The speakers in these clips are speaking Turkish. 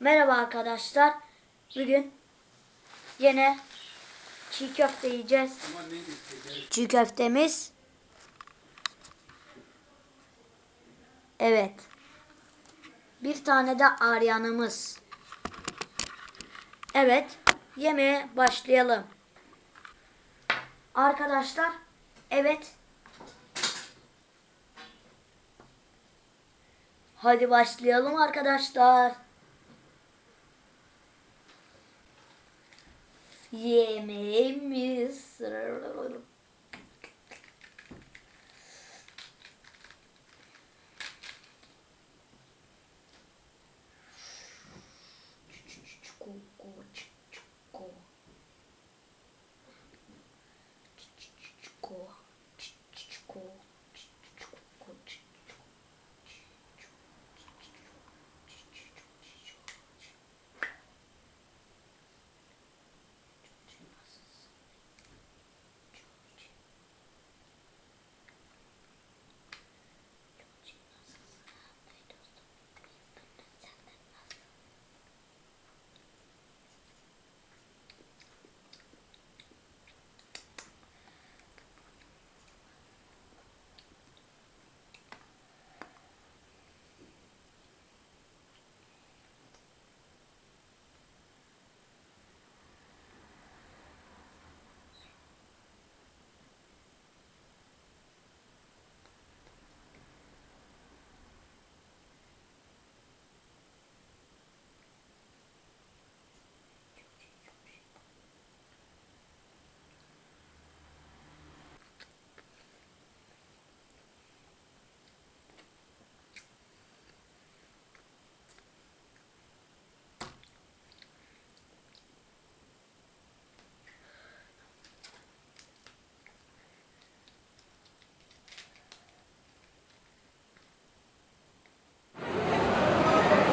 Merhaba arkadaşlar. Bugün yine çiğ köfte yiyeceğiz. Çiğ köftemiz. Evet. Bir tane de aryanımız. Evet. Yemeğe başlayalım. Arkadaşlar. Evet. Hadi başlayalım arkadaşlar. Yemeğimiz.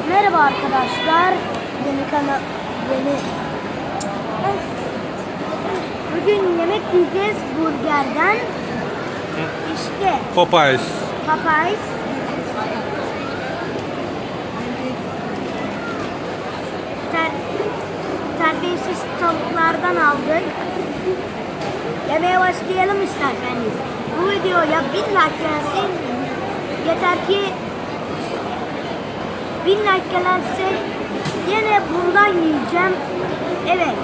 Merhaba arkadaşlar. Yeni kanal yeni Bugün yemek yiyeceğiz burgerden. İşte Popeyes. Popeyes. Ter, terbiyesiz tavuklardan aldık. Yemeğe başlayalım isterseniz. Bu videoya bin like gelsin. Yeter ki bin like gelirse yine bundan yiyeceğim. Evet.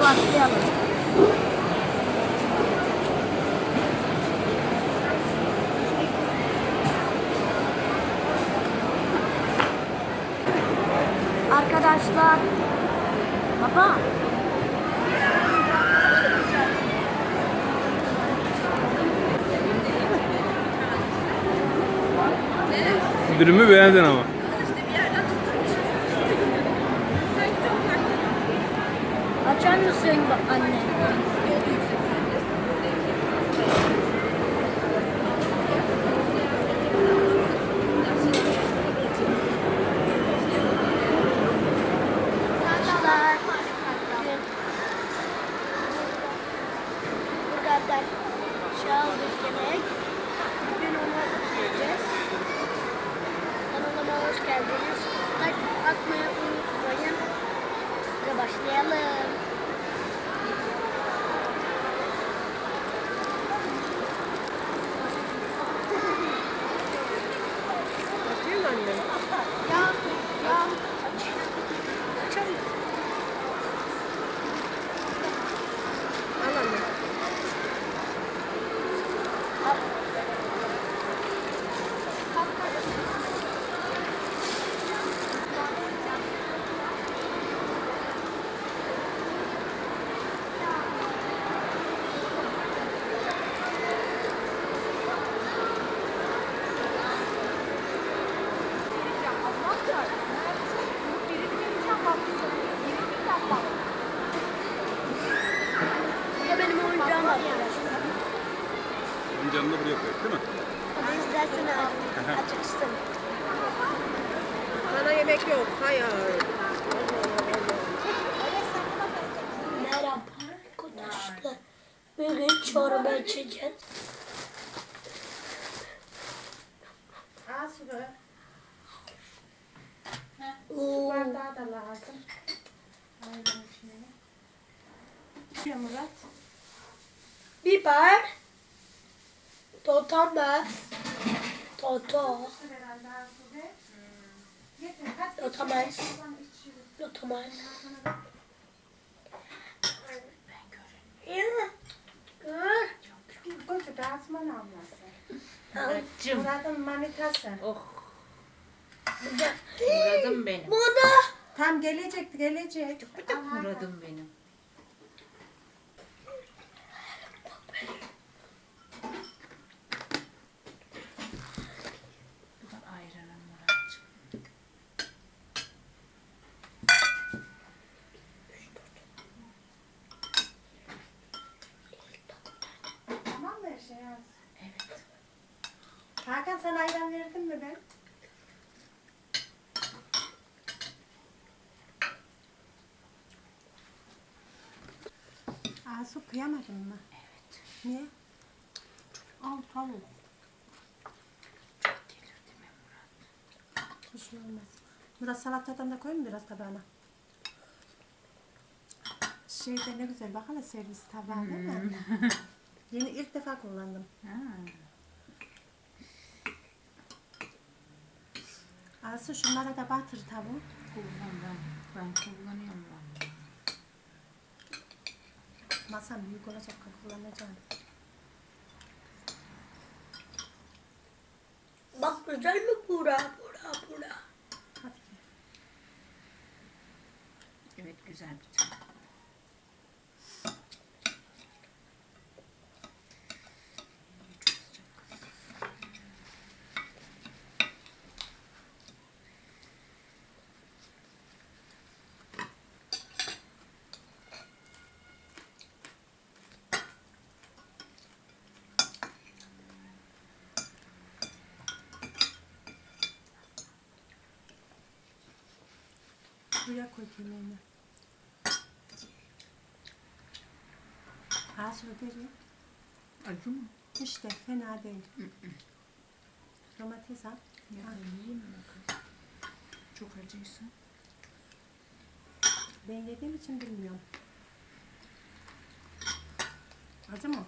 Başlayalım. Arkadaşlar. Baba. Dürümü beğendin ama. Açar mısın anne? Arkadaşlar. Buradan şey aldık yemek. Bugün onu yiyeceğiz. Kanalıma hoş geldiniz. Like atmayı unutmayın. Hadi başlayalım. Açayım mı annem? Ya, ya, aç. Açar mısın? Al anne. Al. Bu da benim oyuncağım arkadaşlar. Canını buraya koy değil mi? Hadi izlersene açıksın. Bana yemek yok. Hayır. Merhaba arkadaşlar. Bugün çorba içeceğiz. Oo. Bardağı da lazım. Murat. Biber. Toto. Domates. Domates. Ya. Gör. Gözü de Asman ablası. Al. Murat'ın manitası. Oh. Muradım benim. Burada. Tam gelecek gelecek. Muradım benim. Bu da ayranım Muratcığım. Tamam mı her şey az? Evet. Hakan sen ayran verdin mi ben? Asu kıyamadın mı? Evet. Niye? Al tavuk. Çok gelir değil mi Murat? Bir şey olmaz. Murat salatadan da koyayım biraz tabağına? Şeyde ne güzel bak hele servis tabağı değil mi? Yeni ilk defa kullandım. Ha. Asu şunlara da batır tavuğu. Kullan ben. Ben kullanıyorum ben. Masam büyük olacak kullanacağım. Bak güzel mi bura bura bura. Hadi. Evet güzel bir tane. Buraya koy yemeğini. Asu verin. Acı mı? İşte fena değil. Domates al. Ya ben yiyeyim mi kız? Çok acıysa. Ben yediğim için bilmiyorum. Acı mı?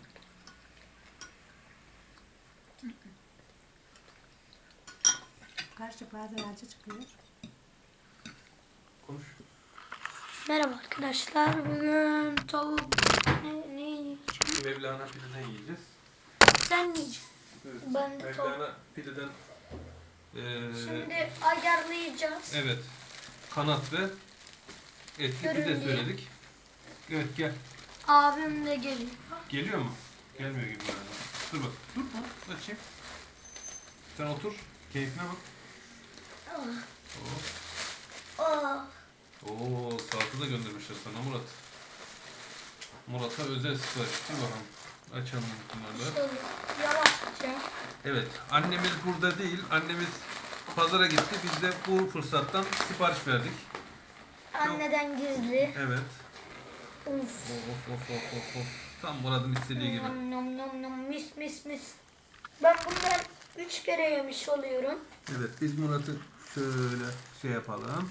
Karşı bazen acı çıkıyor. Konuş. Merhaba arkadaşlar. Bugün tavuk ne, ne yiyeceğim? Mevlana pideden yiyeceğiz. Sen yiyeceksin. Evet. Ben de Mevlana pideden eee, Şimdi ayarlayacağız. evet kanat ve etli pide Görün diye. söyledik. Evet gel. Abim de geliyor. Geliyor mu? Gelmiyor gibi galiba. Dur bak. Dur bak. Açayım. Sen otur. Keyfine bak. Oo. Aa, Oo, saati de göndermişler sana Murat. Murat'a özel sipariş. Dur bakalım. Açalım bunları. şöyle yavaşça. Evet, annemiz burada değil. Annemiz pazara gitti. Biz de bu fırsattan sipariş verdik. Anneden gizli. Evet. Uf. Of of of of of. Tam Murat'ın istediği gibi. Nom nom nom nom mis mis mis. Ben bundan üç kere yemiş oluyorum. Evet, biz Murat'ı şöyle şey yapalım.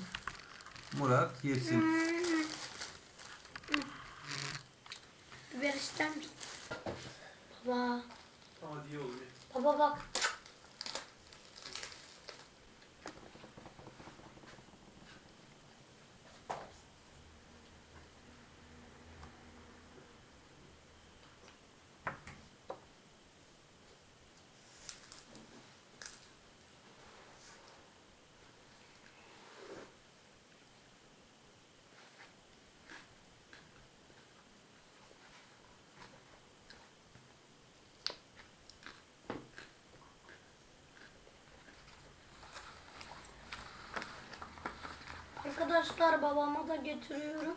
Murat yesin. Biber ister misin? Baba. Hadi oluyor. Baba bak. Arkadaşlar babama da götürüyorum.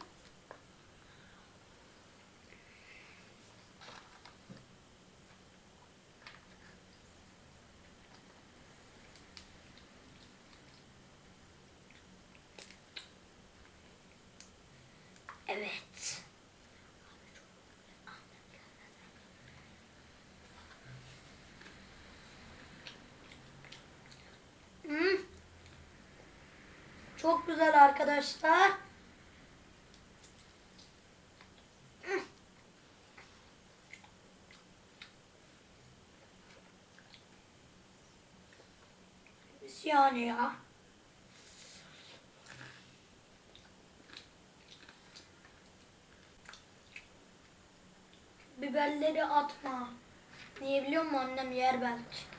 Evet. Çok güzel arkadaşlar. Yani ya. Biberleri atma. Niye biliyor musun annem yer belki.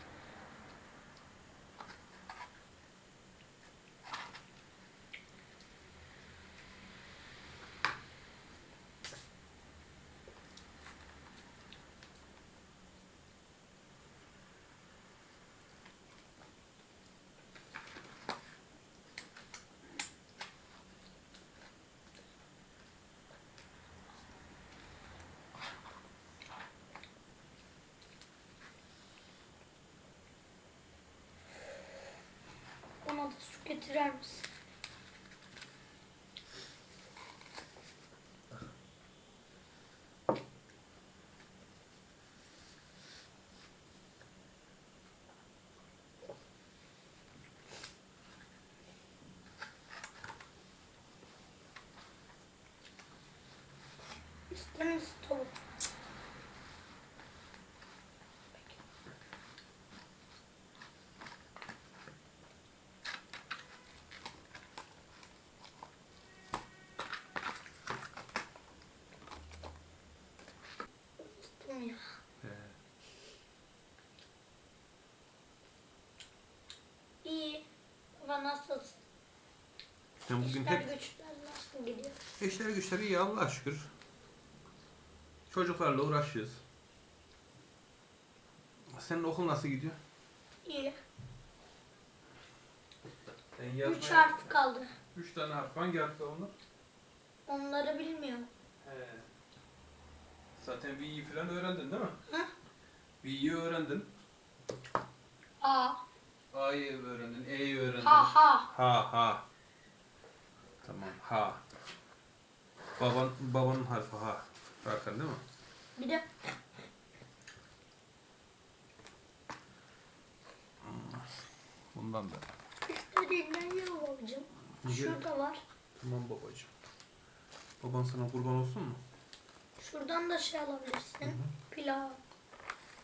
Bana da su getirer misin? İster misin tavuk? Unuttum ya. He. İyi. Baba nasılsın? Sen bugün İşler tek güçler nasıl gidiyor? işler güçleri iyi Allah'a şükür. Çocuklarla uğraşıyoruz. Senin okul nasıl gidiyor? İyi. Sen Üç harf kaldı. Üç tane harf. Hangi harfler onlar? Onları bilmiyorum. He. Zaten V'yi falan öğrendin değil mi? Hı? V'yi öğrendin. A. A'yı öğrendin. E'yi öğrendin. Ha ha. Ha ha. Tamam ha. Baban babanın harfi ha. Hakan değil mi? Bir de Bundan da. istediğinden ye babacığım. Şurada var. Tamam babacığım. Baban sana kurban olsun mu? Şuradan da şey alabilirsin. Pilav.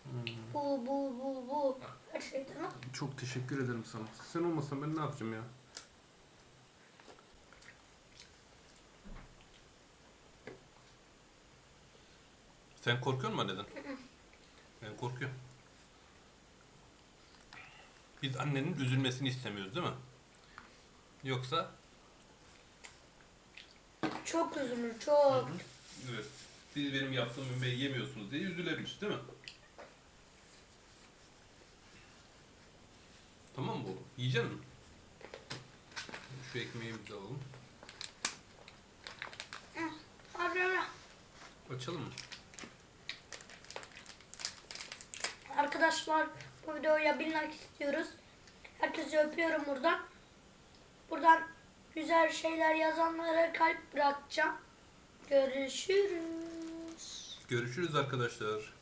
Hmm. Bu bu bu bu. Her şey tamam. Çok teşekkür ederim sana. Sen olmasan ben ne yapacağım ya? Sen korkuyor musun anneden? Ben korkuyorum. Biz annenin üzülmesini istemiyoruz değil mi? Yoksa Çok üzülür çok. evet, siz benim yaptığım yemeği yemiyorsunuz diye üzülebilir değil mi? Tamam mı oğlum? Yiyecek misin? Şu ekmeğimizi de alalım. Ara ara. Açalım mı? Arkadaşlar bu videoya bin like istiyoruz. Herkese öpüyorum buradan. Buradan güzel şeyler yazanlara kalp bırakacağım. Görüşürüz. Görüşürüz arkadaşlar.